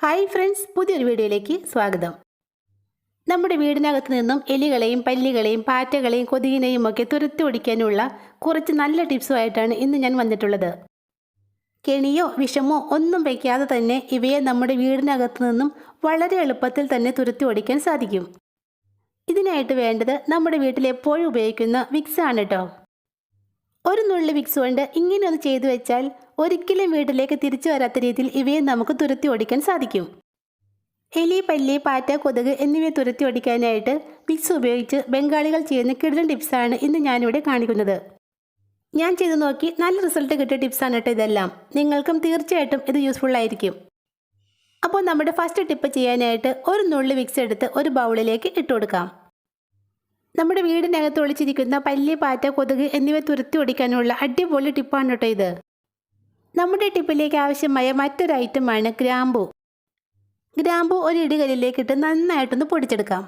Hi friends പുതിയൊരു വീഡിയോയിലേക്ക് സ്വാഗതം. നമ്മുടെ വീടിനകത്ത് നിന്നും എലികളെയും പല്ലികളെയും പാറ്റകളെയും കൊതുകിനെയും ഒക്കെ തുരത്തി ഓടിക്കാനുള്ള കുറച്ച് നല്ല ടിപ്സുമായിട്ടാണ് ഇന്ന് ഞാൻ വന്നിട്ടുള്ളത്. കെണിയോ വിഷമോ ഒന്നും വയ്ക്കാതെ തന്നെ ഇവയെ നമ്മുടെ വീടിനകത്ത് നിന്നും വളരെ എളുപ്പത്തിൽ തന്നെ തുരത്തി ഓടിക്കാൻ സാധിക്കും. ഇതിനായിട്ട് വേണ്ടത് നമ്മുടെ വീട്ടിൽ എപ്പോഴും ഉപയോഗിക്കുന്ന വിക്സ് ആണ് കേട്ടോ ഒരു നുള്ളി വിക്സ് കൊണ്ട് ഇങ്ങനെ ഒന്ന് ചെയ്തു വെച്ചാൽ ഒരിക്കലും വീട്ടിലേക്ക് തിരിച്ചു വരാത്ത രീതിയിൽ ഇവയെ നമുക്ക് തുരത്തി ഓടിക്കാൻ സാധിക്കും. എലി പല്ലി പാറ്റ കൊതുക് എന്നിവയെ തുരത്തി ഓടിക്കാനായിട്ട് വിക്സ് ഉപയോഗിച്ച് ബംഗാളികൾ ചെയ്യുന്ന കിടലൻ ടിപ്സാണ് ഇന്ന് ഞാനിവിടെ കാണിക്കുന്നത്. ഞാൻ ചെയ്തു നോക്കി നല്ല റിസൾട്ട് കിട്ടിയ ടിപ്സാണ് കേട്ടോ ഇതെല്ലാം. നിങ്ങൾക്കും തീർച്ചയായിട്ടും ഇത് യൂസ്ഫുൾ ആയിരിക്കും. അപ്പോൾ നമ്മുടെ ഫസ്റ്റ് ടിപ്പ് ചെയ്യാനായിട്ട് ഒരു നുള്ളി വിക്സ് എടുത്ത് ഒരു ബൗളിലേക്ക് ഇട്ട് കൊടുക്കാം. നമ്മുടെ വീടിനകത്ത് ഒളിച്ചിരിക്കുന്ന പല്ലി പാറ്റ കൊതുക് എന്നിവ തുരത്തി ഓടിക്കാനുള്ള അടിപൊളി ടിപ്പാണ് കേട്ടോ ഇത്. നമ്മുടെ ടിപ്പിലേക്ക് ആവശ്യമായ മറ്റൊരു ഐറ്റമാണ് ഗ്രാമ്പു. ഗ്രാമ്പു ഒരു ഇടുകലിലേക്കിട്ട് നന്നായിട്ടൊന്ന് പൊടിച്ചെടുക്കാം.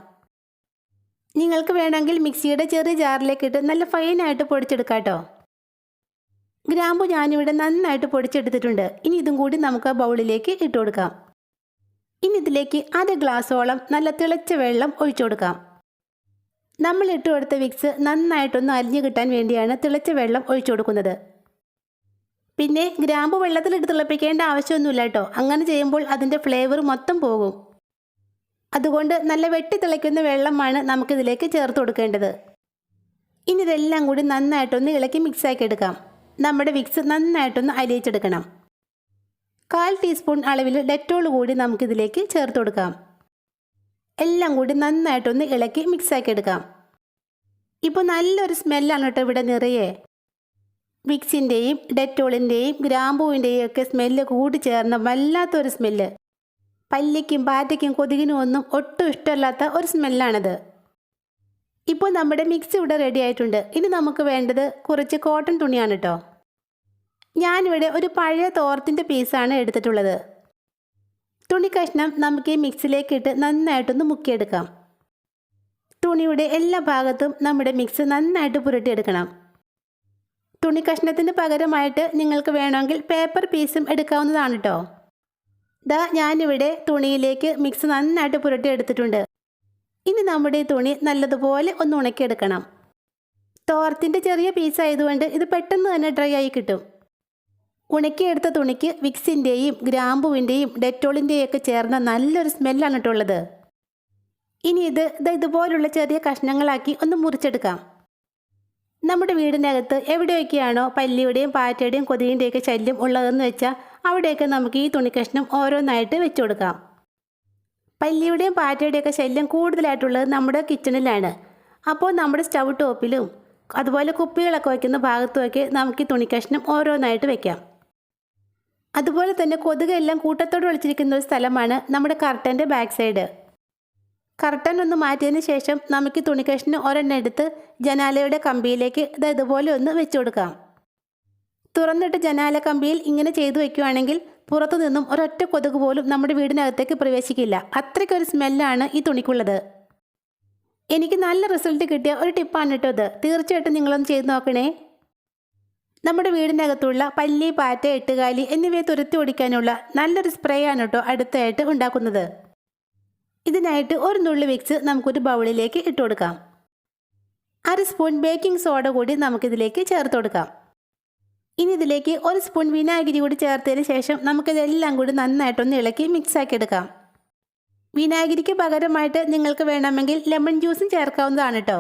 നിങ്ങൾക്ക് വേണമെങ്കിൽ മിക്സിയുടെ ചെറിയ ജാറിലേക്കിട്ട് നല്ല ഫൈനായിട്ട് പൊടിച്ചെടുക്കാം കേട്ടോ ഗ്രാമ്പു ഞാനിവിടെ നന്നായിട്ട് പൊടിച്ചെടുത്തിട്ടുണ്ട്. ഇനി ഇതും കൂടി നമുക്ക് ബൗളിലേക്ക് ഇട്ട് കൊടുക്കാം. ഇനി ഇതിലേക്ക് അര ഗ്ലാസോളം നല്ല തിളച്ച വെള്ളം ഒഴിച്ചു കൊടുക്കാം. നമ്മൾ ഇട്ട് കൊടുത്ത വിക്സ് നന്നായിട്ടൊന്ന് അലിഞ്ഞു കിട്ടാൻ വേണ്ടിയാണ് തിളച്ച വെള്ളം ഒഴിച്ചു കൊടുക്കുന്നത്. പിന്നെ ഗ്രാമ്പു വെള്ളത്തിലിട്ട് തിളപ്പിക്കേണ്ട ആവശ്യമൊന്നുമില്ല കേട്ടോ. അങ്ങനെ ചെയ്യുമ്പോൾ അതിന്റെ ഫ്ലേവർ മൊത്തം പോകും. അതുകൊണ്ട് നല്ല വെട്ടി തിളയ്ക്കുന്ന വെള്ളമാണ് നമുക്കിതിലേക്ക് ചേർത്ത് കൊടുക്കേണ്ടത്. ഇനി ഇതെല്ലാം കൂടി നന്നായിട്ടൊന്ന് ഇളക്കി മിക്സാക്കി എടുക്കാം. നമ്മുടെ വിക്സ് നന്നായിട്ടൊന്ന് അലിയിച്ചെടുക്കണം കാൽ ടീസ്പൂൺ അളവിൽ ഡെറ്റോൾ കൂടി നമുക്കിതിലേക്ക് ചേർത്ത് കൊടുക്കാം. എല്ലാം കൂടി നന്നായിട്ടൊന്ന് ഇളക്കി മിക്സാക്കി എടുക്കാം. ഇപ്പോൾ നല്ലൊരു സ്മെല്ലാണ് കേട്ടോ ഇവിടെ നിറയെ. വിക്സിന്റെയും ഡെറ്റോളിന്റെയും ഗ്രാമ്പൂവിന്റെയും ഒക്കെ സ്മെല്ല് കൂടി ചേർന്ന വല്ലാത്തൊരു സ്മെല്ല്. പല്ലിക്കും പാറ്റയ്ക്കും കൊതുകിനും ഒന്നും ഒട്ടും ഇഷ്ടമല്ലാത്ത ഒരു സ്മെല്ലാണിത്. ഇപ്പോൾ നമ്മുടെ മിക്സ് ഇവിടെ റെഡി ആയിട്ടുണ്ട്. ഇനി നമുക്ക് വേണ്ടത് കുറച്ച് കോട്ടൺ തുണിയാണ് കേട്ടോ ഞാനിവിടെ ഒരു പഴയ തോർത്തിന്റെ പീസാണ് എടുത്തിട്ടുള്ളത്. തുണി കഷ്ണം നമുക്ക് ഈ മിക്സിലേക്ക് ഇട്ട് നന്നായിട്ടൊന്ന് മുക്കിയെടുക്കാം. തുണിയുടെ എല്ലാ ഭാഗത്തും നമ്മുടെ മിക്സ് നന്നായിട്ട് പുരട്ടിയെടുക്കണം. തുണി കഷ്ണത്തിന് പകരമായിട്ട് നിങ്ങൾക്ക് വേണമെങ്കിൽ പേപ്പർ പീസും എടുക്കാവുന്നതാണ് കേട്ടോ ദാ ഞാനിവിടെ തുണിയിലേക്ക് മിക്സ് നന്നായിട്ട് പുരട്ടി എടുത്തിട്ടുണ്ട്. ഇനി നമ്മുടെ തുണി നല്ലതുപോലെ ഒന്ന് ഉണക്കിയെടുക്കണം. തോർത്തിന്റെ ചെറിയ പീസ് ആയതുകൊണ്ട് ഇത് പെട്ടെന്ന് തന്നെ ഡ്രൈ ആയി കിട്ടും. ഉണക്കിയെടുത്ത തുണിക്ക് വിക്സിന്റെയും ഗ്രാമ്പുവിന്റെയും ഡെറ്റോളിന്റെയും ഒക്കെ ചേർന്ന നല്ലൊരു സ്മെല്ലാണ് കേട്ടുള്ളത് ഇനി ഇത് ഇതുപോലുള്ള ചെറിയ കഷ്ണങ്ങളാക്കി ഒന്ന് മുറിച്ചെടുക്കാം. നമ്മുടെ വീടിനകത്ത് എവിടെയൊക്കെയാണോ പല്ലിയുടെയും പാറ്റയുടെയും കൊതുകിന്റെയൊക്കെ ശല്യം ഉള്ളതെന്ന് വെച്ചാൽ അവിടെയൊക്കെ നമുക്ക് ഈ തുണി കഷ്ണം ഓരോന്നായിട്ട് വെച്ചു കൊടുക്കാം. പല്ലിയുടെയും പാറ്റയുടെയൊക്കെ ശല്യം കൂടുതലായിട്ടുള്ളത് നമ്മുടെ കിച്ചണിലാണ്. അപ്പോൾ നമ്മുടെ സ്റ്റൗ ടോപ്പിലും അതുപോലെ കുപ്പികളൊക്കെ വയ്ക്കുന്ന ഭാഗത്തുമൊക്കെ നമുക്ക് ഈ തുണി കഷ്ണം ഓരോന്നായിട്ട് വെക്കാം. അതുപോലെ തന്നെ കൊതുകെല്ലാം കൂട്ടത്തോട് ഒളിച്ചിരിക്കുന്ന ഒരു സ്ഥലമാണ് നമ്മുടെ കർട്ടന്റെ ബാക്ക് സൈഡ്. കർട്ടൻ ഒന്ന് മാറ്റിയതിന് ശേഷം നമുക്ക് തുണിക്കഷ്ണം ഒരെണ്ണം എടുത്ത് ജനാലയുടെ കമ്പിയിലേക്ക് ഇത് ഇതുപോലെ ഒന്ന് വെച്ചു കൊടുക്കാം. തുറന്നിട്ട് ജനാല കമ്പിയിൽ ഇങ്ങനെ ചെയ്തു വെക്കുകയാണെങ്കിൽ പുറത്തു നിന്നും ഒരൊറ്റ കൊതുക് പോലും നമ്മുടെ വീടിനകത്തേക്ക് പ്രവേശിക്കില്ല. അത്രയ്ക്കൊരു സ്മെല്ലാണ് ഈ തുണിക്കുള്ളത്. എനിക്ക് നല്ല റിസൾട്ട് കിട്ടിയ ഒരു ടിപ്പാണ് കേട്ടോ ഇത്. തീർച്ചയായിട്ടും നിങ്ങളൊന്ന് ചെയ്ത് നോക്കണേ. നമ്മുടെ വീടിനകത്തുള്ള പല്ലി പാറ്റ എട്ടുകാലി എന്നിവയെ തുരത്തി ഓടിക്കാനുള്ള നല്ലൊരു സ്പ്രേ ആണ് കേട്ടോ അടുത്തായിട്ട് ഉണ്ടാക്കുന്നത്. ഇതിനായിട്ട് ഒരു നുള്ളി വിക്സ് നമുക്കൊരു ബൗളിലേക്ക് ഇട്ട് കൊടുക്കാം. അര സ്പൂൺ ബേക്കിംഗ് സോഡ കൂടി നമുക്കിതിലേക്ക് ചേർത്ത് കൊടുക്കാം. ഇനി ഇതിലേക്ക് ഒരു സ്പൂൺ വിനാഗിരി കൂടി ചേർത്തതിന് ശേഷം നമുക്കിതെല്ലാം കൂടി നന്നായിട്ടൊന്ന് ഇളക്കി മിക്സാക്കി എടുക്കാം. വിനാഗിരിക്ക് പകരമായിട്ട് നിങ്ങൾക്ക് വേണമെങ്കിൽ ലെമൺ ജ്യൂസും ചേർക്കാവുന്നതാണ് കേട്ടോ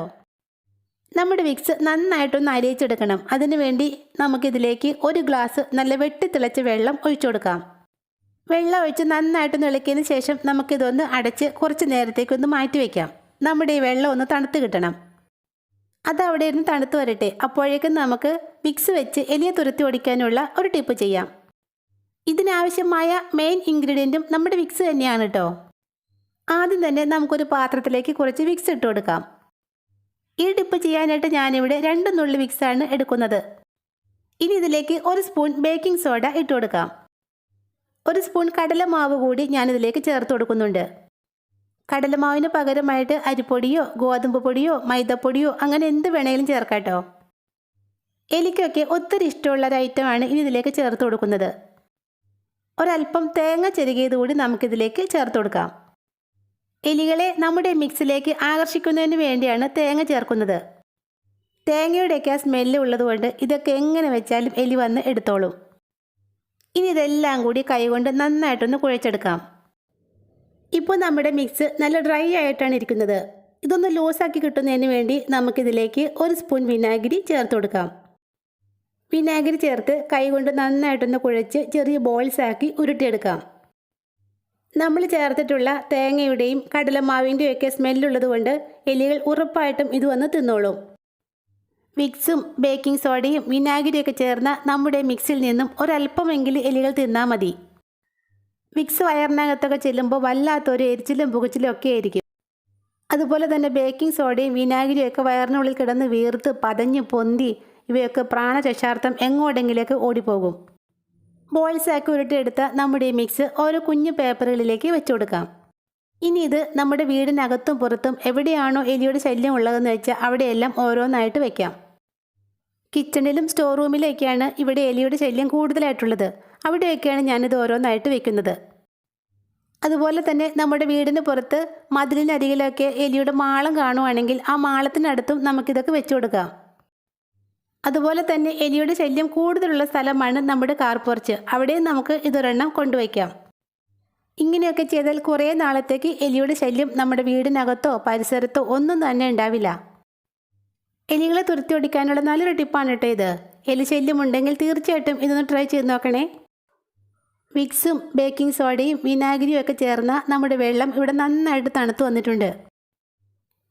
നമ്മുടെ വിക്സ് നന്നായിട്ടൊന്ന് അരിയിച്ചെടുക്കണം. അതിനുവേണ്ടി നമുക്കിതിലേക്ക് ഒരു ഗ്ലാസ് നല്ല വെട്ടി തിളച്ച വെള്ളം ഒഴിച്ചു കൊടുക്കാം. വെള്ളം ഒഴിച്ച് നന്നായിട്ട് ഇളക്കിയതിന് ശേഷം നമുക്കിതൊന്ന് അടച്ച് കുറച്ച് നേരത്തേക്ക് ഒന്ന് മാറ്റി വയ്ക്കാം നമ്മുടെ ഈ വെള്ളം ഒന്ന് തണുത്ത് കിട്ടണം. അത് ഇരുന്ന് തണുത്ത് വരട്ടെ. അപ്പോഴേക്കും നമുക്ക് മിക്സ് വെച്ച് എലിയെ തുരത്തി ഓടിക്കാനുള്ള ഒരു ടിപ്പ് ചെയ്യാം. ഇതിനാവശ്യമായ മെയിൻ ഇൻഗ്രീഡിയന്റും നമ്മുടെ മിക്സ് തന്നെയാണ് കേട്ടോ ആദ്യം തന്നെ നമുക്കൊരു പാത്രത്തിലേക്ക് കുറച്ച് മിക്സ് ഇട്ട് കൊടുക്കാം. ഈ ടിപ്പ് ചെയ്യാനായിട്ട് ഞാനിവിടെ രണ്ട് നുള്ളി വിക്സാണ് എടുക്കുന്നത്. ഇനി ഇതിലേക്ക് ഒരു സ്പൂൺ ബേക്കിംഗ് സോഡ ഇട്ട് കൊടുക്കാം. ഒരു സ്പൂൺ കടലമാവ് കൂടി ഞാനിതിലേക്ക് ചേർത്ത് കൊടുക്കുന്നുണ്ട്. കടലമാവിന് പകരമായിട്ട് അരിപ്പൊടിയോ ഗോതമ്പ് പൊടിയോ മൈദപ്പൊടിയോ അങ്ങനെ എന്ത് വേണേലും ചേർക്കാട്ടോ. എലിക്കൊക്കെ ഒത്തിരി ഇഷ്ടമുള്ള ഒരു ഐറ്റമാണ് ഇനി ഇതിലേക്ക് ചേർത്ത് കൊടുക്കുന്നത്. ഒരല്പം തേങ്ങ ചെരുകിയത് കൂടി നമുക്കിതിലേക്ക് ചേർത്ത് കൊടുക്കാം. എലികളെ നമ്മുടെ മിക്സിലേക്ക് ആകർഷിക്കുന്നതിന് വേണ്ടിയാണ് തേങ്ങ ചേർക്കുന്നത്. തേങ്ങയുടെയൊക്കെ ആ സ്മെല്ല് ഉള്ളതുകൊണ്ട് ഇതൊക്കെ എങ്ങനെ വെച്ചാലും എലി വന്ന് എടുത്തോളും. ഇനി ഇതെല്ലാം കൂടി കൈകൊണ്ട് നന്നായിട്ടൊന്ന് കുഴച്ചെടുക്കാം. ഇപ്പോൾ നമ്മുടെ മിക്സ് നല്ല ഡ്രൈ ആയിട്ടാണ് ഇരിക്കുന്നത്. ഇതൊന്ന് ലൂസാക്കി കിട്ടുന്നതിന് വേണ്ടി നമുക്കിതിലേക്ക് ഒരു സ്പൂൺ വിനാഗിരി ചേർത്ത് കൊടുക്കാം. വിനാഗിരി ചേർത്ത് കൈകൊണ്ട് നന്നായിട്ടൊന്ന് കുഴച്ച് ചെറിയ ബോൾസ് ആക്കി ഉരുട്ടിയെടുക്കാം. നമ്മൾ ചേർത്തിട്ടുള്ള തേങ്ങയുടെയും കടലമാവിന്റെയും ഒക്കെ സ്മെല്ലുള്ളത് കൊണ്ട് എലികൾ ഉറപ്പായിട്ടും ഇത് വന്ന് തിന്നോളും. വിക്സും ബേക്കിംഗ് സോഡയും വിനാഗിരിയൊക്കെ ചേർന്ന നമ്മുടെ മിക്സിൽ നിന്നും ഒരല്പമെങ്കിലും എലികൾ തിന്നാൽ മതി. മിക്സ് വയറിനകത്തൊക്കെ ചെല്ലുമ്പോൾ വല്ലാത്തൊരു എരിച്ചിലും പുകച്ചിലും ഒക്കെ ആയിരിക്കും. അതുപോലെ തന്നെ ബേക്കിംഗ് സോഡയും വിനാഗിരിയൊക്കെ വയറിനുള്ളിൽ കിടന്ന് വീർത്ത് പതഞ്ഞ് പൊന്തി ഇവയൊക്കെ പ്രാണചശാർത്ഥം എങ്ങോട്ടെങ്കിലേക്ക് ഓടിപ്പോകും. ബോൾസാക്കി ഉരുട്ടിയെടുത്ത നമ്മുടെ മിക്സ് ഓരോ കുഞ്ഞു പേപ്പറുകളിലേക്ക് വെച്ചു കൊടുക്കാം ഇനി ഇത് നമ്മുടെ വീടിനകത്തും പുറത്തും എവിടെയാണോ എലിയുടെ ശല്യം ഉള്ളതെന്ന് വെച്ചാൽ അവിടെയെല്ലാം ഓരോന്നായിട്ട് വെക്കാം. കിച്ചണിലും സ്റ്റോർ റൂമിലൊക്കെയാണ് ഇവിടെ എലിയുടെ ശല്യം കൂടുതലായിട്ടുള്ളത്. അവിടെയൊക്കെയാണ് ഞാനിത് ഓരോന്നായിട്ട് വെക്കുന്നത്. അതുപോലെ തന്നെ നമ്മുടെ വീടിന് പുറത്ത് മതിലിനരികിലൊക്കെ എലിയുടെ മാളം കാണുവാണെങ്കിൽ ആ മാളത്തിനടുത്തും നമുക്കിതൊക്കെ വെച്ചു കൊടുക്കാം. അതുപോലെ തന്നെ എലിയുടെ ശല്യം കൂടുതലുള്ള സ്ഥലമാണ് നമ്മുടെ കാർ പോർച്ച് അവിടെയും നമുക്ക് ഇതൊരെണ്ണം കൊണ്ടുവയ്ക്കാം. ഇങ്ങനെയൊക്കെ ചെയ്താൽ കുറേ നാളത്തേക്ക് എലിയുടെ ശല്യം നമ്മുടെ വീടിനകത്തോ പരിസരത്തോ ഒന്നും തന്നെ ഉണ്ടാവില്ല. എലികളെ തുരത്തി ഓടിക്കാനുള്ള നല്ലൊരു ടിപ്പാണ് കേട്ടോ ഇത്. എലി ശല്യം ഉണ്ടെങ്കിൽ തീർച്ചയായിട്ടും ഇതൊന്ന് ട്രൈ ചെയ്ത് നോക്കണേ. വിക്സും ബേക്കിംഗ് സോഡയും വിനാഗിരിയും ഒക്കെ ചേർന്ന നമ്മുടെ വെള്ളം ഇവിടെ നന്നായിട്ട് തണുത്ത് വന്നിട്ടുണ്ട്.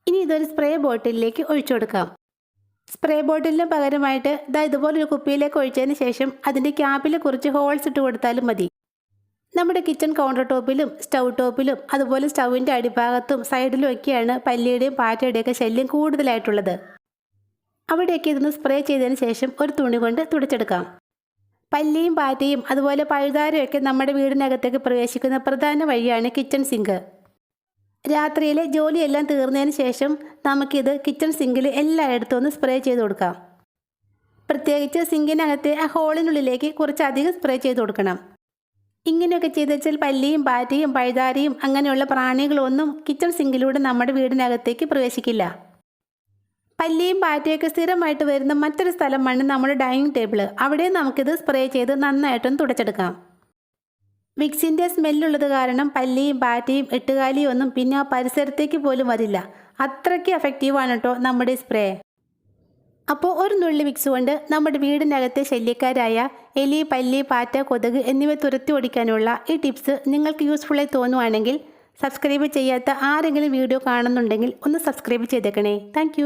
ഇനി ഇതൊരു സ്പ്രേ ബോട്ടിലിലേക്ക് ഒഴിച്ചു കൊടുക്കാം. സ്പ്രേ ബോട്ടിലിന് പകരമായിട്ട് ഇതാ ഇതുപോലൊരു കുപ്പിയിലേക്ക് ഒഴിച്ചതിന് ശേഷം അതിന്റെ ക്യാപ്പിൽ കുറച്ച് ഹോൾസ് ഇട്ട് കൊടുത്താലും മതി. നമ്മുടെ കിച്ചൺ കൗണ്ടർ ടോപ്പിലും സ്റ്റൗ ടോപ്പിലും അതുപോലെ സ്റ്റൗവിന്റെ അടിഭാഗത്തും സൈഡിലും ഒക്കെയാണ് പല്ലിയുടെയും പാറ്റയുടെയൊക്കെ ശല്യം കൂടുതലായിട്ടുള്ളത്. അവിടെയൊക്കെ ഇതൊന്ന് സ്പ്രേ ചെയ്തതിന് ശേഷം ഒരു തുണി കൊണ്ട് തുടച്ചെടുക്കാം. പല്ലിയും പാറ്റയും അതുപോലെ പഴുതാരയൊക്കെ നമ്മുടെ വീടിനകത്തേക്ക് പ്രവേശിക്കുന്ന പ്രധാന വഴിയാണ് കിച്ചൺ സിങ്ക് രാത്രിയിലെ ജോലിയെല്ലാം തീർന്നതിന് ശേഷം നമുക്കിത് കിച്ചൺ സിങ്കിൽ എല്ലായിടത്തും ഒന്ന് സ്പ്രേ ചെയ്ത് കൊടുക്കാം. പ്രത്യേകിച്ച് സിങ്കിനകത്തെ ആ ഹോളിനുള്ളിലേക്ക് കുറച്ചധികം സ്പ്രേ ചെയ്ത് കൊടുക്കണം. ഇങ്ങനെയൊക്കെ ചെയ്ത് വെച്ചാൽ പല്ലിയും പാറ്റയും പഴുതാരയും അങ്ങനെയുള്ള പ്രാണികളൊന്നും കിച്ചൺ സിങ്കിലൂടെ നമ്മുടെ വീടിനകത്തേക്ക് പ്രവേശിക്കില്ല. പല്ലിയും പാറ്റയൊക്കെ സ്ഥിരമായിട്ട് വരുന്ന മറ്റൊരു സ്ഥലമാണ് നമ്മുടെ ഡൈനിങ് ടേബിൾ അവിടെ നമുക്കിത് സ്പ്രേ ചെയ്ത് നന്നായിട്ടൊന്ന് തുടച്ചെടുക്കാം. വിക്സിന്റെ സ്മെല്ലുള്ളത് കാരണം പല്ലിയും പാറ്റയും എട്ടുകാലിയും ഒന്നും പിന്നെ ആ പരിസരത്തേക്ക് പോലും വരില്ല. അത്രയ്ക്ക് എഫക്റ്റീവാണ് കേട്ടോ നമ്മുടെ സ്പ്രേ. അപ്പോൾ ഒരു നുള്ളി വിക്സ് കൊണ്ട് നമ്മുടെ വീടിനകത്തെ ശല്യക്കാരായ എലി പല്ലി പാറ്റ കൊതുക് എന്നിവ തുരത്തി ഓടിക്കാനുള്ള ഈ ടിപ്സ് നിങ്ങൾക്ക് യൂസ്ഫുള്ളായി തോന്നുവാണെങ്കിൽ സബ്സ്ക്രൈബ് ചെയ്യാത്ത ആരെങ്കിലും വീഡിയോ കാണുന്നുണ്ടെങ്കിൽ ഒന്ന് സബ്സ്ക്രൈബ് ചെയ്തേക്കണേ. താങ്ക്